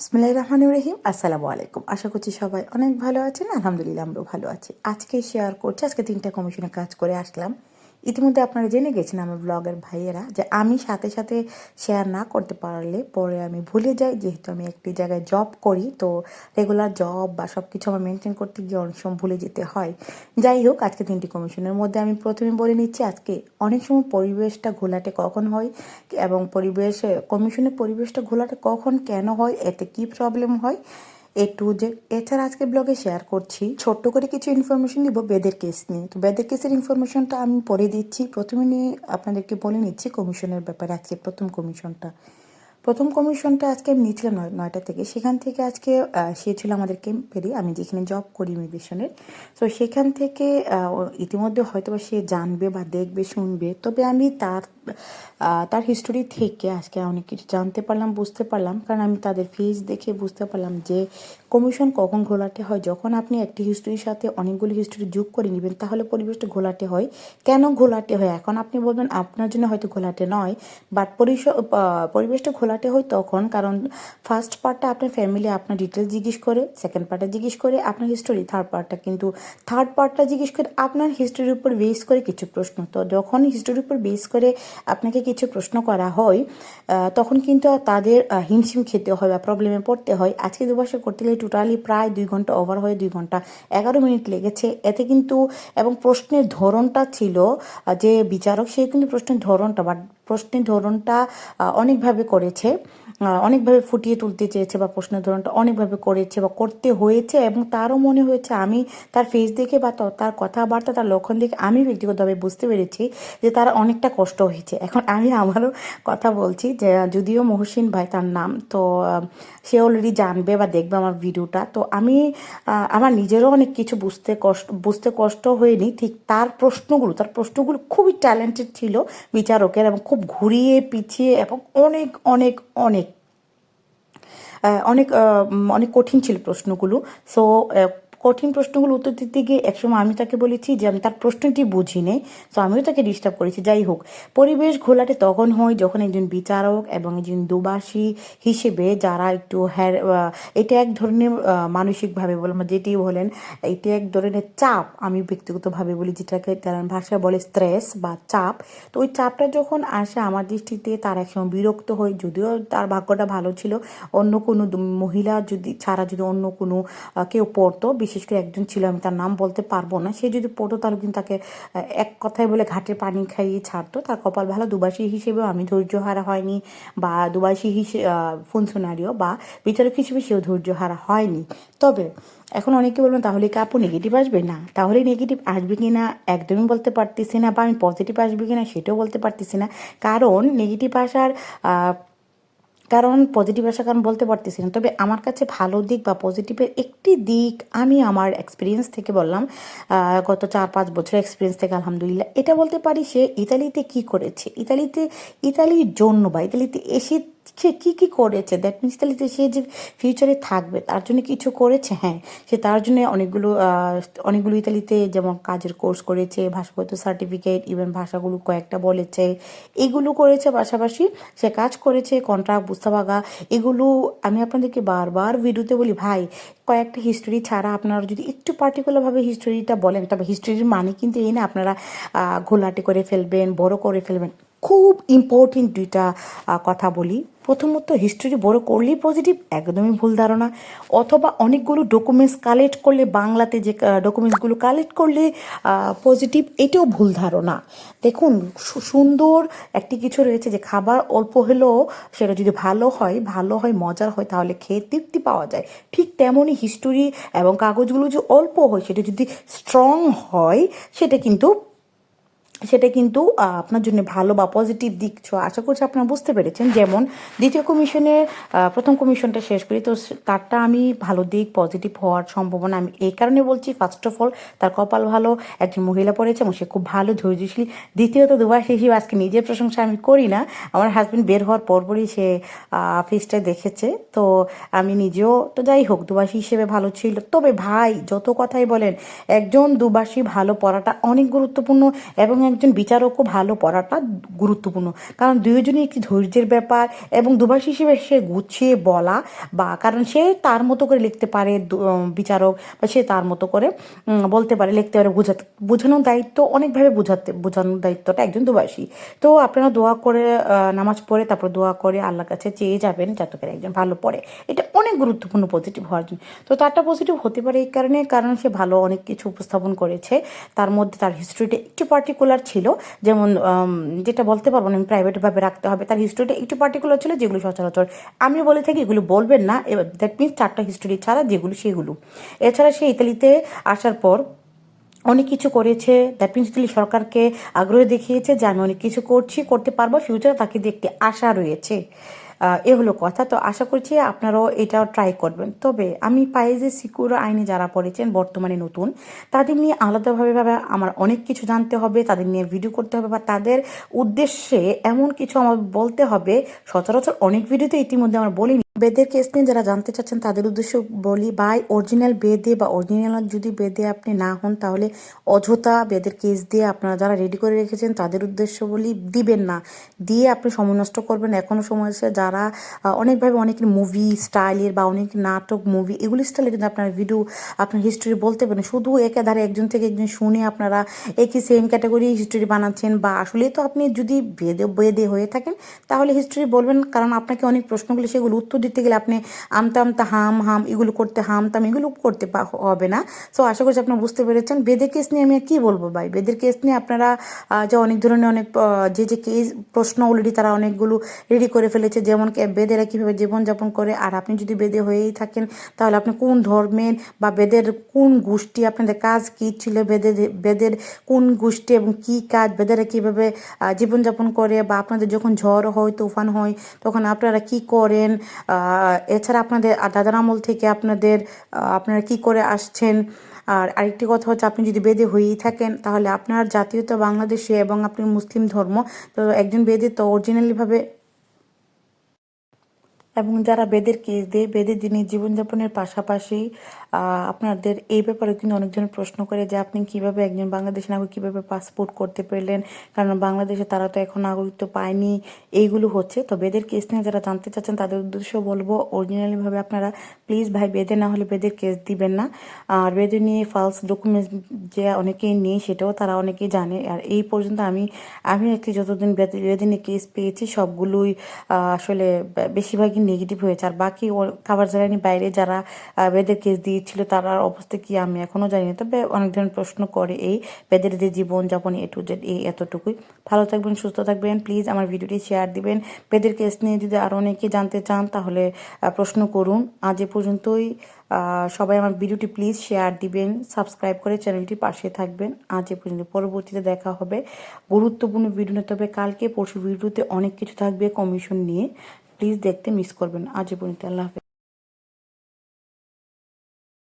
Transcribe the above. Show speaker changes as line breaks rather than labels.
বিসমিল্লাহ রহমান রহিম। আসসালামু আলাইকুম আশা করছি সবাই অনেক ভালো আছেন। আলহামদুলিল্লাহ, আমরাও ভালো আছি। আজকে শেয়ার করছি। আজকে তিনটা কমিশনে কাজ করে আসলাম। ইতিমধ্যে আপনারা জেনে গেছেন আমার ব্লগের ভাইয়েরা যে আমি সাথে সাথে শেয়ার না করতে পারলে পরে আমি ভুলে যাই, যেহেতু আমি একটি জায়গায় জব করি, তো রেগুলার জব বা সব কিছু আমার মেনটেন করতে গিয়ে অনেক সময় ভুলে যেতে হয়। যাই হোক, আজকে তিনটি কমিশনের মধ্যে আমি প্রথমে বলে নিচ্ছি, আজকে অনেক সময় পরিবেশটা ঘোলাটে কখন হয় এবং পরিবেশ কমিশনের পরিবেশটা ঘোলাটে কখন কেন হয়, এতে কি প্রবলেম হয় এ টু জেড এছাড়া আজকে ব্লগে শেয়ার করছি। ছোট্ট করে কিছু ইনফরমেশন দিব বেদের কেস নিয়ে। তো বেদের কেসের ইনফরমেশনটা আমি পরে দিচ্ছি। প্রথমে নিয়ে আপনাদেরকে বলে নিচ্ছি কমিশনের ব্যাপারে আজকে প্রথম কমিশনটা প্রথম কমিশনটা আজকে আমি নিয়েছিলাম নয়, নয়টা থেকে। সেখান থেকে আজকে সে ছিল আমাদের ক্যাম্পেরই আমি যেখানে জব করি ইমিগ্রেশনের তো সেখান থেকে ইতিমধ্যে হয়তো সে জানবে বা দেখবে, শুনবে। তবে আমি তার তার হিস্টোরি থেকে আজকে অনেক কিছু জানতে পারলাম, বুঝতে পারলাম। কারণ আমি তাদের ফেস দেখে বুঝতে পারলাম যে কমিশন কখন ঘোলাটে হয়। যখন আপনি একটি হিস্টোরির সাথে অনেকগুলি হিস্টোরি যোগ করে নেবেন, তাহলে পরিবেশটা ঘোলাটে হয়। কেন ঘোলাটে হয়? এখন আপনি বলবেন, আপনার জন্য হয়তো ঘোলাটে নয়। বাট পরিবেশটা ঘোলাটে হয় তখন, কারণ ফার্স্ট পার্টটা আপনার ফ্যামিলি আপনার ডিটেলস জিজ্ঞেস করে সেকেন্ড পার্টটা জিজ্ঞেস করে আপনার হিস্টোরি থার্ড পার্টটা কিন্তু থার্ড পার্টটা জিজ্ঞেস করে আপনার হিস্টোরির উপর বেস করে কিছু প্রশ্ন। তো যখন হিস্টোরির উপর বেস করে আপনাকে কিছু প্রশ্ন করা হয় তখন কিন্তু তাদের হিমশিম খেতে হয় বা প্রবলেমে পড়তে হয়। আজকে দুবছর করতে গেলে টোটালি প্রায় দুই ঘণ্টা ওভার হয়ে, দুই ঘণ্টা এগারো মিনিট লেগেছে। এতে কিন্তু, এবং প্রশ্নের ধরনটা ছিল যে বিচারক, সে কিন্তু প্রশ্নের ধরনটা বা প্রশ্নের ধরনটা অনেকভাবে করেছে। অনেকভাবে ফুটিয়ে তুলতে চেয়েছে বা প্রশ্নের ধরনটা অনেকভাবে করেছে বা করতে হয়েছে এবং তারও মনে হয়েছে আমি তার ফেস দেখে বা তার কথাবার্তা, তার লক্ষণ দেখে আমি ব্যক্তিগতভাবে বুঝতে পেরেছি যে তার অনেকটা কষ্ট হয়েছে। এখন আমি আমারও কথা বলছি যে, যদিও মহসিন ভাই তার নাম, তো সে অলরেডি জানবে বা দেখবে আমার ভিডিওটা। তো আমি আমার নিজেরও অনেক কিছু বুঝতে কষ্ট বুঝতে কষ্ট হয়নি। ঠিক তার প্রশ্নগুলো তার প্রশ্নগুলো খুবই ট্যালেন্টেড ছিল বিচারকের এবং খুব ঘুরিয়ে পিছিয়ে এবং অনেক অনেক অনেক অনেক অনেক কঠিন ছিল প্রশ্নগুলো। সো কঠিন প্রশ্নগুলো উত্তর দিতে গিয়ে একসময় আমি তাকে বলেছি যে আমি তার প্রশ্নটি বুঝি নেই সো আমিও তাকে ডিস্টার্ব করেছি। যাই হোক, পরিবেশ ঘোলাটে তখন হয় যখন একজন বিচারক এবং একজন দুবাসী হিসেবে যারা একটু হ্যার এটা এক ধরনের মানসিকভাবে বললাম যেটি বলেন, এটা এক ধরনের চাপ, আমি ব্যক্তিগতভাবে বলি যেটাকে তার ভাষায় বলে স্ট্রেস বা চাপ। তো ওই চাপটা যখন আসে আমার দৃষ্টিতে, তার একসময় বিরক্ত হয়, যদিও তার ভাগ্যটা ভালো ছিল, অন্য কোনো মহিলা যদি, ছাড়া যদি অন্য কোনো কেউ পড়তো বিশেষ একজন ছিল, আমি তার নাম বলতে পারব না। সে যদি পড়তো, তাহলে কিন্তু তাকে এক কথায় বলে ঘাটের পানি খাইয়ে ছাড়তো। তার কপাল ভালো, দুবাসী হিসেবেও আমি ধৈর্য হারা হয়নি, বা দুবাসী হিসেবে ফুনসোনারিও, বা বিচারক হিসেবে সেও ধৈর্য হারা হয়নি। তবে, এখন অনেকে বলবেন, তাহলে কি আপু নেগেটিভ আসবে? না, তাহলে নেগেটিভ আসবে কি না, একদমই বলতে পারতেছি না, বা আমি পজিটিভ আসবে কি না, সেটাও বলতে পারতেছি না। কারণ নেগেটিভ আসার কারণ পজিটিভ আসার কারণ বলতে পারতেছি না। তবে আমার কাছে ভালো দিক বা পজিটিভের একটি দিক আমি আমার এক্সপিরিয়েন্স থেকে বললাম গত চার পাঁচ বছর এক্সপিরিয়েন্স থেকে আলহামদুলিল্লাহ। এটা বলতে পারি সে ইতালিতে কি করেছে? ইতালিতে, ইতালির জন্য বা ইতালিতে এসে সে কী কী করেছে? দ্যাট মিনস ইতালিতে সে যে ফিউচারে থাকবে, তার জন্য কিছু করেছে? হ্যাঁ সে তার জন্য অনেকগুলো অনেকগুলো ইতালিতে যেমন কাজের কোর্স করেছে, ভাষাগত সার্টিফিকেট ইভেন ভাষাগুলো কয়েকটা বলেছে। এগুলো করেছে পাশাপাশি সে কাজ করেছে কন্ট্রাক্ট বুস্তাবাগা এগুলো আমি আপনাদেরকে বারবার ভিডিওতে বলি, ভাই, কয়েকটা হিস্টোরি ছাড়া আপনারা যদি একটু পার্টিকুলারভাবে হিস্টোরিটা বলেন, তবে হিস্টোরির মানে কিন্তু এই না, আপনারা ঘোলাটে করে ফেলবেন, বড় করে ফেলবেন। খুব ইম্পর্টেন্ট দুইটা কথা বলি। প্রথমত হিস্টোরি বড় করলেই পজিটিভ একদমই ভুল ধারণা। অথবা অনেকগুলো ডকুমেন্টস কালেক্ট করলে, বাংলাতে যে ডকুমেন্টসগুলো কালেক্ট করলে পজিটিভ এটাও ভুল ধারণা। দেখুন সুন্দর একটি কিছু রয়েছে যে, খাবার অল্প হলেও সেটা যদি ভালো হয় ভালো হয়, মজার হয়, তাহলে খেয়ে তৃপ্তি পাওয়া যায়। ঠিক তেমনই হিস্টোরি এবং কাগজগুলো যে অল্প হয়, সেটা যদি স্ট্রং হয়, সেটা কিন্তু সেটা কিন্তু আপনার জন্য ভালো বা পজিটিভ দিক। ছ আশা করছি আপনারা বুঝতে পেরেছেন। যেমন দ্বিতীয় কমিশনের প্রথম কমিশনটা শেষ করি। তো তারটা আমি ভালো দিক পজিটিভ হওয়ার সম্ভাবনা আমি এই কারণে বলছি। ফার্স্ট অফ অল তার কপাল ভালো, একজন মহিলা পড়েছে এবং সে খুব ভালো, ধৈর্যশীল। দ্বিতীয়ত, দুবার হিসেবে আজকে নিজের প্রশংসা আমি করি না। আমার হাজব্যান্ড বের হওয়ার পরপরই সে ফেসটা দেখেছে। তো আমি নিজেও, তো যাই হোক, দুবাসী হিসেবে ভালো ছিল। তবে ভাই, যত কথাই বলেন, একজন দুবাসী ভালো পড়াটা অনেক গুরুত্বপূর্ণ এবং একজন বিচারকও ভালো পড়াটা গুরুত্বপূর্ণ। কারণ দুইজনই একটি ধৈর্যের ব্যাপার এবং দুভাষ হিসেবে সে গুছিয়ে বলা বা কারণ সে তার মতো করে লিখতে পারে বিচারক বা সে তার মতো করে বলতে পারে, লিখতে পারে, বোঝাতে, বোঝানোর দায়িত্ব অনেকভাবে বোঝাতে, বোঝানোর দায়িত্বটা একজন দুভাষী তো আপনারা দোয়া করে নামাজ পড়ে, তারপর দোয়া করে আল্লাহর কাছে চেয়ে যাবেন যাতে করে একজন ভালো পড়ে। এটা অনেক গুরুত্বপূর্ণ পজিটিভ হওয়ার জন্য। তো তারটা পজিটিভ হতে পারে এই কারণে, কারণ সে ভালো অনেক কিছু উপস্থাপন করেছে। তার মধ্যে তার হিস্ট্রিটা একটু পার্টিকুলার ছিল, যেমন যেটা বলতে পারব না প্রাইভেটভাবে রাখতে হবে, তার হিস্ট্রিটা একটু পার্টিকুলার ছিল, যেগুলো সচরাচর আমি বলে থাকি এগুলো বলবেন না দ্যাট মিনস চারটা হিস্ট্রি ছাড়া যেগুলো সেগুলো। এছাড়া সে ইতালিতে আসার পর অনেক কিছু করেছে দ্যাট মিনস ইতালি সরকারকে আগ্রহ দেখিয়েছে যে আমি অনেক কিছু করছি, করতে পারব ফিউচারে তাকে একটি আশা রয়েছে। এ হলো কথা। তো আশা করছি আপনারাও এটাও ট্রাই করবেন। তবে আমি পাই যে সিকিউর আইনে যারা পড়েছেন, বর্তমানে নতুন, তাদের নিয়ে আলাদাভাবে ভাবে আমার অনেক কিছু জানতে হবে, তাদের নিয়ে ভিডিও করতে হবে বা তাদের উদ্দেশ্যে এমন কিছু আমার বলতে হবে। সচরাচর অনেক ভিডিওতে ইতিমধ্যে আমার বলিনি। বেদের কেস নিয়ে যারা জানতে চাচ্ছেন, তাদের উদ্দেশ্য বলি বাই অরিজিনাল বেদে বা অরিজিনাল যদি বেদে আপনি না হন, তাহলে অযথা বেদের কেস দিয়ে আপনারা যারা রেডি করে রেখেছেন, তাদের উদ্দেশ্য বলি দিবেন না। দিয়ে আপনি সময় নষ্ট করবেন এখনও সময় আছে যারা অনেকভাবে অনেক মুভি স্টাইলের বা অনেক নাটক মুভি এগুলি স্টাইলে কিন্তু আপনার ভিডিও আপনার হিস্ট্রি বলতে পারেন, শুধু একাধারে একজন থেকে একজন শুনে আপনারা একই সেম ক্যাটাগরি হিস্ট্রি বানাচ্ছেন বা আসলেই তো আপনি যদি বেদে বেদে হয়ে থাকেন, তাহলে হিস্ট্রি বলবেন, কারণ আপনাকে অনেক প্রশ্নগুলি, সেগুলো উত্তর দিতে গেলে আপনি আমতা আমতা হাম হাম এগুলো করতে, হাম, তাম এগুলো করতে হবে না। সো আশা করছি আপনারা বুঝতে পেরেছেন। বেদের কেস নিয়ে আমি আর কি বলব ভাই? বেদের কেস নিয়ে আপনারা যে অনেক ধরনের অনেক যে যে কেস প্রশ্ন অলরেডি তারা অনেকগুলো রেডি করে ফেলেছে, যেমন বেদেরা কীভাবে জীবনযাপন করে। আর আপনি যদি বেদে হয়েই থাকেন, তাহলে আপনি কোন ধর্মের বা বেদের কোন গোষ্ঠী, আপনাদের কাজ কী ছিল বেদের বেদের কোন গোষ্ঠী এবং কী কাজ, বেদেরা কীভাবে জীবনযাপন করে বা আপনাদের যখন ঝড় হয়, তুফান হয়, তখন আপনারা কি করেন? এছাড়া আপনাদের দাদার আমল থেকে আপনাদের আপনারা কি করে আসছেন? আর আরেকটি কথা হচ্ছে আপনি যদি বেদে হয়েই থাকেন, তাহলে আপনার জাতীয়তা বাংলাদেশে এবং আপনি মুসলিম ধর্ম, তো একজন বেদে তো অরিজিনালিভাবে এবং যারা বেদের কেস দেয় বেদের যিনি জীবনযাপনের পাশাপাশি আপনাদের এই ব্যাপারে কিন্তু অনেকজন প্রশ্ন করে যে আপনি কীভাবে একজন বাংলাদেশি নাগরিক কীভাবে পাসপোর্ট করতে পারলেন। কারণ বাংলাদেশে তারা তো এখন নাগরিকত্ব পায়নি, এইগুলো হচ্ছে। তো বেদের কেস নিয়ে যারা জানতে চাচ্ছেন, তাদের উদ্দেশ্য বলব অরিজিনালি ভাবে আপনারা প্লিজ ভাই, বেদে না হলে বেদের কেস দিবেন না। আর বেদে নিয়ে ফালস ডকুমেন্টস যে অনেকেই নেই, সেটাও তারা অনেকেই জানে। আর এই পর্যন্ত আমি আমি একটি যতদিন বেদে বেদে নিয়ে কেস পেয়েছি, সবগুলোই আসলে বেশিরভাগই নেগেটিভ হয়েছে। আর বাকি ও খাবার জ্বালানি বাইরে যারা বেদের কেস দিয়েছিল, তার অবস্থা কি আমি এখনও জানি না তবে অনেক ধরনের প্রশ্ন করে এই বেদের যে জীবন যাপন এ টু জেড এই এতটুকুই। ভালো থাকবেন, সুস্থ থাকবেন। প্লিজ আমার ভিডিওটি শেয়ার দিবেন। বেদের কেস নিয়ে যদি আরও অনেকে জানতে চান, তাহলে প্রশ্ন করুন। আজ এ পর্যন্তই। সবাই আমার ভিডিওটি প্লিজ শেয়ার দিবেন সাবস্ক্রাইব করে চ্যানেলটির পাশে থাকবেন। আজ এ পর্যন্ত, পরবর্তীতে দেখা হবে। গুরুত্বপূর্ণ ভিডিও তবে কালকে, পরশু ভিডিওতে অনেক কিছু থাকবে কমিশন নিয়ে। প্লিজ দেখতে মিস করবেন। আজ পর্যন্ত। আল্লাহ হাফেজ।